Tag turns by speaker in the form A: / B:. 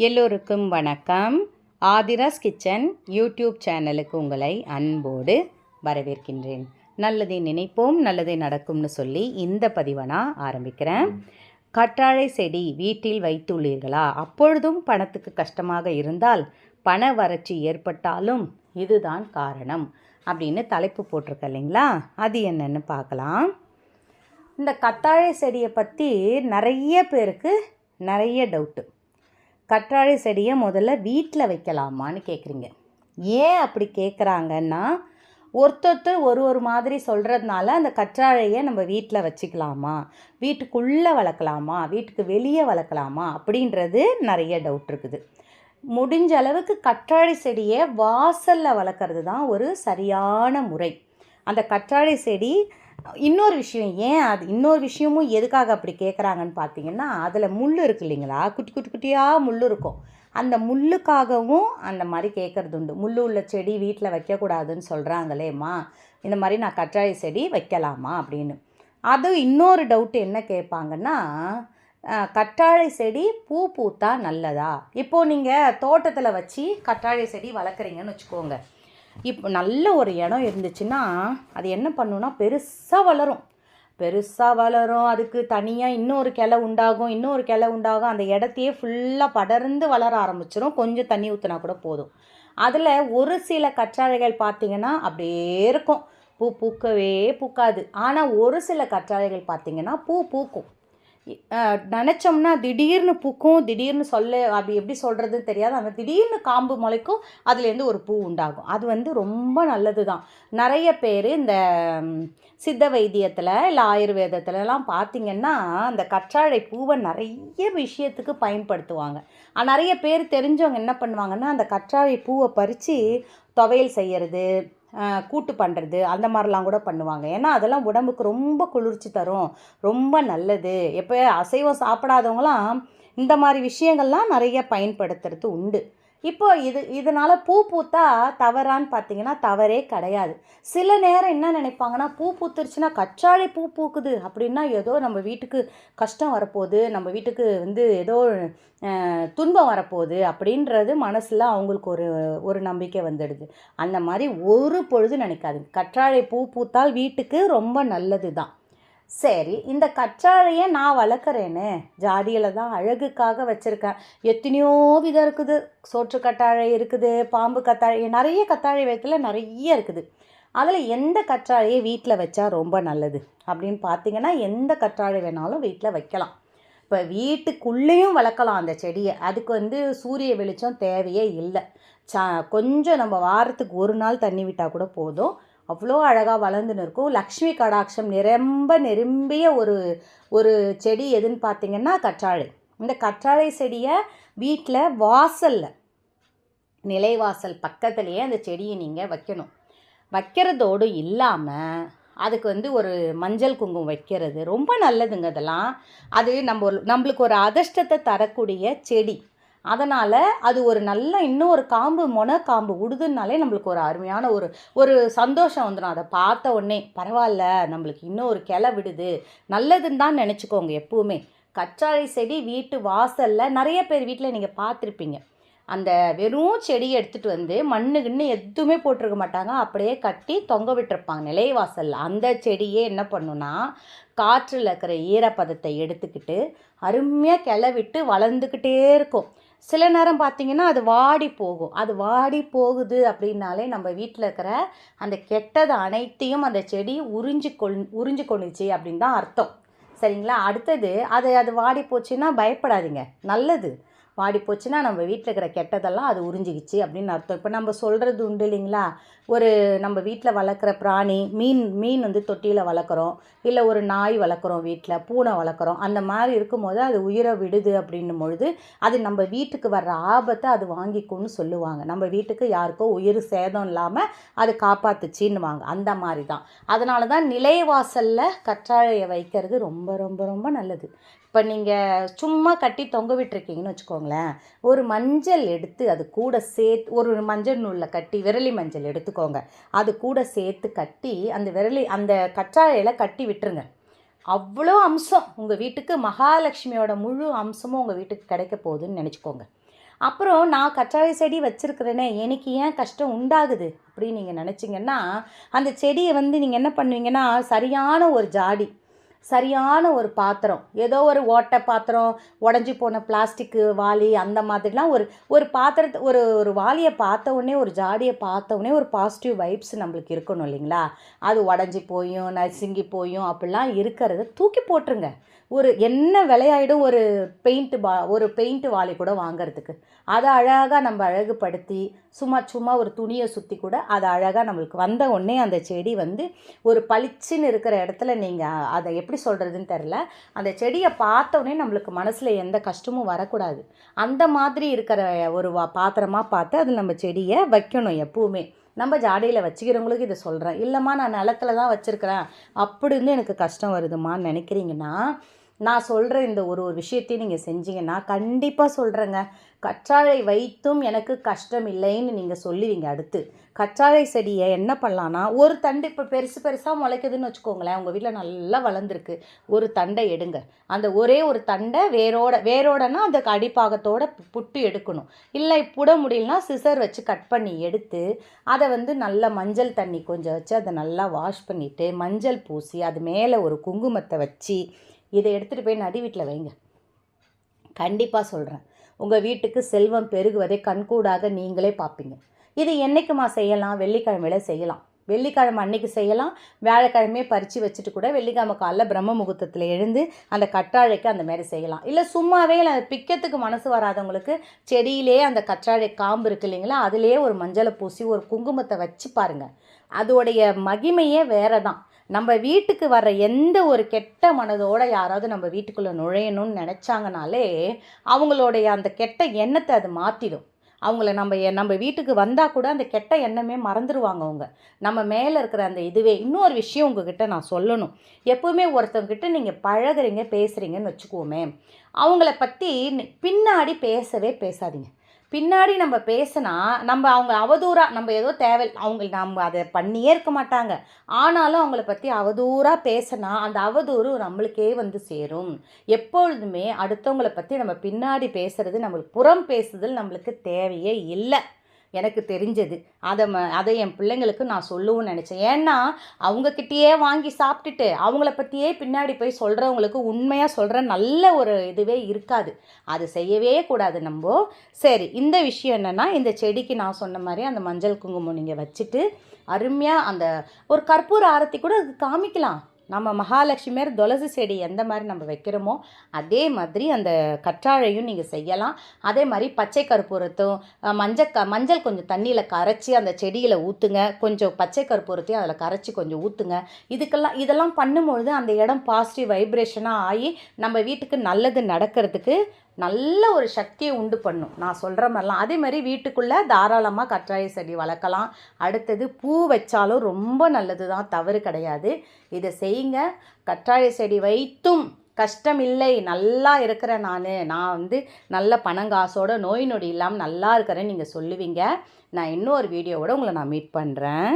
A: எல்லோருக்கும் வணக்கம். Aadhira's kitchen YouTube சேனலுக்கு உங்களை அன்போடு வரவேற்கின்றேன். நல்லதை நினைப்போம் நல்லதை நடக்கும்னு சொல்லி இந்த பதிவை நான் ஆரம்பிக்கிறேன். கற்றாழை செடி வீட்டில் வைத்துள்ளீர்களா? அப்பொழுதும் பணத்துக்கு கஷ்டமாக இருந்தால் பண வறட்சி ஏற்பட்டாலும் இதுதான் காரணம் அப்படின்னு தலைப்பு போட்டிருக்க இல்லைங்களா? அது என்னென்னு பார்க்கலாம். இந்த கத்தாழை செடியை பற்றி நிறைய பேருக்கு நிறைய டவுட்டு கற்றாழை செடியை முதல்ல வீட்டில் வைக்கலாமான்னு கேட்குறீங்க. ஏன் அப்படி கேட்குறாங்கன்னா ஒருத்தொருத்தர் ஒரு ஒரு மாதிரி சொல்கிறதுனால அந்த கற்றாழையை நம்ம வீட்டில் வச்சுக்கலாமா? வீட்டுக்குள்ளே வளர்க்கலாமா? வீட்டுக்கு வெளியே வளர்க்கலாமா? அப்படின்றது நிறைய டவுட் இருக்குது. முடிஞ்ச அளவுக்கு கற்றாழை செடியை வாசலில் வளர்க்குறது தான் ஒரு சரியான முறை. அந்த கற்றாழை செடி இன்னொரு விஷயம் ஏன் அது இன்னொரு விஷயமும் எதுக்காக அப்படி கேட்குறாங்கன்னு பார்த்தீங்கன்னா அதில் முள் இருக்கு இல்லைங்களா? குட்டி குட்டி குட்டியாக முள் இருக்கும். அந்த முள்ளுக்காகவும் அந்த மாதிரி கேட்குறது உண்டு. முள் உள்ள செடி வீட்டில் வைக்கக்கூடாதுன்னு சொல்கிறாங்களேம்மா இந்த மாதிரி நான் கற்றாழை செடி வைக்கலாமா அப்படின்னு. அது இன்னொரு டவுட் என்ன கேட்பாங்கன்னா கற்றாழை செடி பூ பூத்தா நல்லதா? இப்போது நீங்கள் தோட்டத்தில் வச்சு கற்றாழை செடி வளர்க்குறீங்கன்னு வச்சுக்கோங்க. இப்போ நல்ல ஒரு இடம் இருந்துச்சுன்னா அது என்ன பண்ணுன்னா பெருசாக வளரும். பெருசாக வளரும். அதுக்கு தனியாக இன்னொரு கிளை உண்டாகும். இன்னொரு கிளை உண்டாகும். அந்த இடத்தையே ஃபுல்லாக படர்ந்து வளர ஆரம்பிச்சிடும் கொஞ்சம் தண்ணி ஊற்றினா கூட போதும். அதில் ஒரு சில கற்றாழைகள் பார்த்திங்கன்னா அப்படியே இருக்கும். பூ பூக்கவே பூக்காது. ஆனால் ஒரு சில கற்றாழைகள் பார்த்திங்கன்னா பூ பூக்கும். நினச்சோம்னா திடீர்னு பூக்கும் திடீர்னு சொல்ல அப்படி எப்படி சொல்கிறதுன்னு தெரியாது. அந்த திடீர்னு காம்பு முளைக்கும் அதுலேருந்து ஒரு பூ உண்டாகும். அது வந்து ரொம்ப நல்லது தான் நிறைய பேர் இந்த சித்த வைத்தியத்தில் இல்லை ஆயுர்வேதத்துலலாம் பார்த்திங்கன்னா அந்த கற்றாழை பூவை நிறைய விஷயத்துக்கு பயன்படுத்துவாங்க. நிறைய பேர் தெரிஞ்சவங்க என்ன பண்ணுவாங்கன்னா அந்த கற்றாழை பூவை பறித்து துவையல் செய்யறது கூட்டு பண்ணுறது அந்த மாதிரிலாம் கூட பண்ணுவாங்க. ஏன்னா அதெல்லாம் உடம்புக்கு ரொம்ப குளிர்ச்சி தரும். ரொம்ப நல்லது. எப்போ அசைவம் சாப்பிடாதவங்களாம் இந்த மாதிரி விஷயங்கள்லாம் நிறைய பயன்படுத்துறது உண்டு. இப்போ இது இதனால் பூ பூத்தா தவறான்னு பார்த்தீங்கன்னா தவறே கிடையாது. சில நேரம் என்ன நினைப்பாங்கன்னா பூ பூத்துருச்சுன்னா கற்றாழை பூ பூக்குது அப்படின்னா ஏதோ நம்ம வீட்டுக்கு கஷ்டம் வரப்போகுது நம்ம வீட்டுக்கு வந்து ஏதோ துன்பம் வரப்போகுது அப்படின்றது மனசில் அவங்களுக்கு ஒரு ஒரு நம்பிக்கை வந்துடுது. அந்த மாதிரி ஒரு பொழுது நினைக்காது கற்றாழை பூ பூத்தால் வீட்டுக்கு ரொம்ப நல்லது தான் சரி இந்த கற்றாழையை நான் வளர்க்குறேனே ஜாடியில் தான் அழகுக்காக வச்சுருக்கேன். எத்தனையோ விதம் இருக்குது. சோற்று கற்றாழை இருக்குது பாம்பு கத்தாழை நிறைய கத்தாழை விதத்தில் நிறைய இருக்குது. அதில் எந்த கற்றாழையை வீட்டில் வச்சா ரொம்ப நல்லது அப்படின்னு பார்த்தீங்கன்னா எந்த கற்றாழை வேணாலும் வீட்டில் வைக்கலாம். இப்போ வீட்டுக்குள்ளேயும் வளர்க்கலாம் அந்த செடியை. அதுக்கு வந்து சூரிய வெளிச்சம் தேவையே இல்லை. சா கொஞ்சம் நம்ம வாரத்துக்கு ஒரு நாள் தண்ணி விட்டால் கூட போதும். அவ்வளோ அழகாக வளர்ந்துன்னு இருக்கும் லக்ஷ்மி கடாட்சம் நிரம்ப நிரம்பிய ஒரு ஒரு செடி எதுன்னு பார்த்தீங்கன்னா கற்றாழை. இந்த கற்றாழை செடியை வீட்டில் வாசலில் நிலைவாசல் பக்கத்துலேயே அந்த செடியை நீங்கள் வைக்கணும். வைக்கிறதோடு இல்லாமல் அதுக்கு வந்து ஒரு மஞ்சள் குங்குமம் வைக்கிறது ரொம்ப நல்லதுங்க அதெல்லாம். அது நம்ம ஒரு- நம்மளுக்கு ஒரு அதிர்ஷ்டத்தை தரக்கூடிய செடி. அதனால் அது ஒரு நல்ல இன்னும் ஒரு காம்பு மொன காம்பு உடுதுனாலே நம்மளுக்கு ஒரு அருமையான ஒரு ஒரு சந்தோஷம் வந்துடும் அதை பார்த்த உடனே பரவாயில்ல நம்மளுக்கு இன்னும் ஒரு கிளை விடுது. நல்லதுன்னு தான் நினச்சிக்கோங்க எப்போவுமே. கற்றாழை செடி வீட்டு வாசலில் நிறைய பேர் வீட்டில் நீங்கள் பார்த்துருப்பீங்க. அந்த வெறும் செடியை எடுத்துகிட்டு வந்து மண்ணு கிண்ணு எதுவுமே போட்டிருக்க மாட்டாங்க. அப்படியே கட்டி தொங்க விட்டுருப்பாங்க நிலைவாசலில் அந்த செடியே என்ன பண்ணுன்னா காற்றில் இருக்கிற ஈரப்பதத்தை எடுத்துக்கிட்டு அருமையாக கிளவிட்டு வளர்ந்துக்கிட்டே இருக்கும். சில நேரம் பார்த்தீங்கன்னா அது வாடி போகும். அது வாடி போகுது அப்படின்னாலே நம்ம வீட்டில் இருக்கிற அந்த கெட்டது அனைத்தையும் அந்த செடி உறிஞ்சு கொள் உறிஞ்சு கொண்டுச்சு அப்படின்னு தான் அர்த்தம். சரிங்களா? அடுத்தது அது அது வாடி போச்சுன்னா பயப்படாதீங்க. நல்லது. வாடி போச்சுன்னா நம்ம வீட்டில் இருக்கிற கெட்டதெல்லாம் அது உறிஞ்சிக்கிச்சு அப்படின்னு அர்த்தம். இப்போ நம்ம சொல்கிறது உண்டு இல்லைங்களா? ஒரு நம்ம வீட்டில் வளர்க்குற பிராணி மீன் மீன் வந்து தொட்டியில் வளர்க்குறோம். இல்லை ஒரு நாய் வளர்க்குறோம் வீட்டில் பூனை வளர்க்குறோம். அந்த மாதிரி இருக்கும்போது அது உயிரை விடுது அப்படின்னும் பொழுது அது நம்ம வீட்டுக்கு வர்ற ஆபத்தை அது வாங்கிக்கும்னு சொல்லுவாங்க. நம்ம வீட்டுக்கு யாருக்கோ உயிர் சேதம் இல்லாமல் அது காப்பாத்துச்சின்னுவாங்க. அந்த மாதிரி தான். அதனால தான் நிலைவாசலில் கற்றாழையை வைக்கிறது ரொம்ப ரொம்ப ரொம்ப நல்லது. இப்போ நீங்கள் சும்மா கட்டி தொங்க விட்டுருக்கீங்கன்னு வச்சுக்கோங்களேன். ஒரு மஞ்சள் எடுத்து அது கூட சேர்த்து ஒரு மஞ்சள் நூலில் கட்டி விரலி மஞ்சள் எடுத்துக்கோங்க. அது கூட சேர்த்து கட்டி அந்த விரலி அந்த கற்றாழையில் கட்டி விட்டுருங்க. அவ்வளோ அம்சம் உங்கள் வீட்டுக்கு மகாலட்சுமியோட முழு அம்சமும் உங்கள் வீட்டுக்கு கிடைக்க போகுதுன்னு நினச்சிக்கோங்க. அப்புறம் நான் கற்றாழை செடி வச்சுருக்கிறேனே எனக்கு ஏன் கஷ்டம் உண்டாகுது? அப்படின்னு நீங்கள் நினச்சிங்கன்னா அந்த செடியை வந்து நீங்கள் என்ன பண்ணுவீங்கன்னா சரியான ஒரு ஜாடி சரியான ஒரு பாத்திரம். ஏதோ ஒரு ஓட்டை பாத்திரம் உடஞ்சி போன பிளாஸ்டிக்கு வாளி அந்த மாதிரிலாம் ஒரு ஒரு பாத்திரத்தை ஒரு ஒரு வாளியை பார்த்த உடனே ஒரு ஜாடியை பார்த்த உடனே ஒரு பாசிட்டிவ் வைப்ஸ் நம்மளுக்கு இருக்கணும் இல்லைங்களா? அது உடஞ்சி போயும் நசுங்கி போயும் அப்படிலாம் இருக்கிறத தூக்கி போட்டுருங்க. ஒரு என்ன விலையாயிடும் ஒரு பெயிண்ட்டு பா ஒரு பெயிண்ட்டு வாளி கூட வாங்கிறதுக்கு. அதை அழகாக நம்ம அழகுபடுத்தி சும்மா சும்மா ஒரு துணியை சுற்றி கூட அதை அழகாக நம்மளுக்கு வந்த உடனே அந்த செடி வந்து ஒரு பளிச்சுன்னு இருக்கிற இடத்துல நீங்கள் அதை எப்படி சொல்கிறதுன்னு தெரில அந்த செடியை பார்த்தோன்னே நம்மளுக்கு மனசில் எந்த கஷ்டமும் வரக்கூடாது. அந்த மாதிரி இருக்கிற ஒரு வா பாத்திரமாக பார்த்து அது நம்ம செடியை வைக்கணும் எப்பவுமே. நம்ம ஜாடியில் வச்சுக்கிறவங்களுக்கு இதை சொல்கிறேன் இல்லைம்மா நான் நிலத்துல தான் வச்சுருக்கிறேன். அப்படின்னு எனக்கு கஷ்டம் வருதுமான்னு நினைக்கிறீங்கன்னா நான் சொல்கிற இந்த ஒரு ஒரு விஷயத்தையும் நீங்கள் செஞ்சீங்கன்னா கண்டிப்பாக சொல்கிறேங்க கற்றாழை வைத்தும் எனக்கு கஷ்டம் இல்லைன்னு நீங்கள் சொல்லுவீங்க அடுத்து. கற்றாழை செடியை என்ன பண்ணலான்னா ஒரு தண்டு இப்போ பெருசு பெருசாக முளைக்குதுன்னு வச்சுக்கோங்களேன் உங்கள் வீட்டில் நல்லா வளர்ந்துருக்கு. ஒரு தண்டை எடுங்க. அந்த ஒரே ஒரு தண்டை வேரோட வேரோடனா அந்த அடிப்பாகத்தோட புட்டு எடுக்கணும். இல்லை புட முடியலனா சிசர் வச்சு கட் பண்ணி எடுத்து அதை வந்து நல்லா மஞ்சள் தண்ணி கொஞ்சம் வச்சு அதை நல்லா வாஷ் பண்ணிவிட்டு மஞ்சள் பூசி அது மேலே ஒரு குங்குமத்தை வச்சு இதை எடுத்துகிட்டு போய் நடி வீட்டில் வைங்க. கண்டிப்பாக சொல்கிறேன் உங்கள் வீட்டுக்கு செல்வம் பெருகுவதை கண்கூடாக நீங்களே பார்ப்பீங்க. இது என்றைக்குமா செய்யலாம்? வெள்ளிக்கிழமையில செய்யலாம். வெள்ளிக்கிழமை அன்னைக்கு செய்யலாம். வியாழக்கிழமையே பறித்து வச்சுட்டு கூட வெள்ளிக்கிழமை காலைல பிரம்ம முகூர்த்தத்தில் எழுந்து அந்த கற்றாழைக்கு அந்த மாதிரி செய்யலாம். இல்லை சும்மாவே இல்லை பிக்கத்துக்கு மனசு வராதவங்களுக்கு செடியிலே அந்த கற்றாழை காம்பு இருக்கு இல்லைங்களா? அதிலே ஒரு மஞ்சளை பூசி ஒரு குங்குமத்தை வச்சு பாருங்கள் அதோடைய மகிமையே வேறு தான் நம்ம வீட்டுக்கு வர்ற எந்த ஒரு கெட்ட மனதோடு யாராவது நம்ம வீட்டுக்குள்ளே நுழையணும்னு நினச்சாங்கனாலே அவங்களுடைய அந்த கெட்ட எண்ணத்தை அது மாற்றிடும் அவங்கள நம்ம எ- நம்ம வீட்டுக்கு வந்தால் கூட அந்த கெட்ட எண்ணமே மறந்துடுவாங்க அவங்க. நம்ம மேலே இருக்கிற அந்த இதுவே இன்னொரு விஷயம் உங்ககிட்ட நான் சொல்லணும். எப்போவுமே ஒருத்தவங்கிட்ட நீங்கள் பழகுறீங்க பேசுகிறீங்கன்னு வச்சுக்குவோமே அவங்கள பற்றி பின்னாடி பேசவே பேசாதீங்க. பின்னாடி நம்ம பேசினா நம்ம அவங்க அவதூறாக நம்ம ஏதோ தேவை அவங்க நம்ம அதை பண்ணியே இருக்க மாட்டாங்க. ஆனாலும் அவங்கள பற்றி அவதூறாக பேசினா அந்த அவதூறு நம்மளுக்கே வந்து சேரும். எப்பொழுதுமே அடுத்தவங்கள பற்றி நம்ம பின்னாடி பேசுறது நம்மளுக்கு புறம் பேசுதல் நம்மளுக்கு தேவையே இல்லை. எனக்கு தெரிஞ்சது. அதை ம அதை என் பிள்ளைங்களுக்கு நான் சொல்லவும் நினச்சேன். ஏன்னா அவங்கக்கிட்டேயே வாங்கி சாப்பிட்டுட்டு அவங்கள பற்றியே பின்னாடி போய் சொல்கிறவங்களுக்கு உண்மையாக சொல்கிற நல்ல ஒரு இதுவே இருக்காது. அது செய்யவே கூடாது நம்ம சரி இந்த விஷயம் என்னென்னா இந்த செடிக்கு நான் சொன்ன மாதிரி அந்த மஞ்சள் குங்குமம் நீங்கள் வச்சுட்டு அருமையாக அந்த ஒரு கற்பூர ஆரத்தி கூட அதுக்கு காமிக்கலாம். நம்ம மகாலட்சுமியர் துளசி செடி எந்த மாதிரி நம்ம வைக்கிறோமோ அதே மாதிரி அந்த கற்றாழையும் நீங்கள் செய்யலாம். அதே மாதிரி பச்சை கற்பூரத்தும் மஞ்சள் க மஞ்சள் கொஞ்சம் தண்ணியில் கரைச்சி அந்த செடியில் ஊற்றுங்க கொஞ்சம் பச்சை கற்பூரத்தையும் அதில் கரைச்சி கொஞ்சம் ஊற்றுங்க இதுக்கெல்லாம் இதெல்லாம் பண்ணும்பொழுது அந்த இடம் பாசிட்டிவ் வைப்ரேஷனாக ஆகி நம்ம வீட்டுக்கு நல்லது நடக்கிறதுக்கு நல்ல ஒரு சக்தியை உண்டு பண்ணும். நான் சொல்கிற மாதிரிலாம். அதே மாதிரி வீட்டுக்குள்ளே தாராளமாக கற்றாழை செடி வளர்க்கலாம். அடுத்தது பூ வச்சாலும் ரொம்ப நல்லது தான் தவறு கிடையாது. இதை செய்யுங்க. கற்றாழை செடி வைத்தும் கஷ்டம் இல்லை. நல்லா இருக்கிறேன் நான். நான் வந்து நல்ல பணங்காசோட நோய் நொடி இல்லாமல் நல்லா இருக்கிறேன்னு நீங்கள் சொல்லுவீங்க. நான் இன்னொரு வீடியோவோட உங்களை நான் மீட் பண்ணுறேன்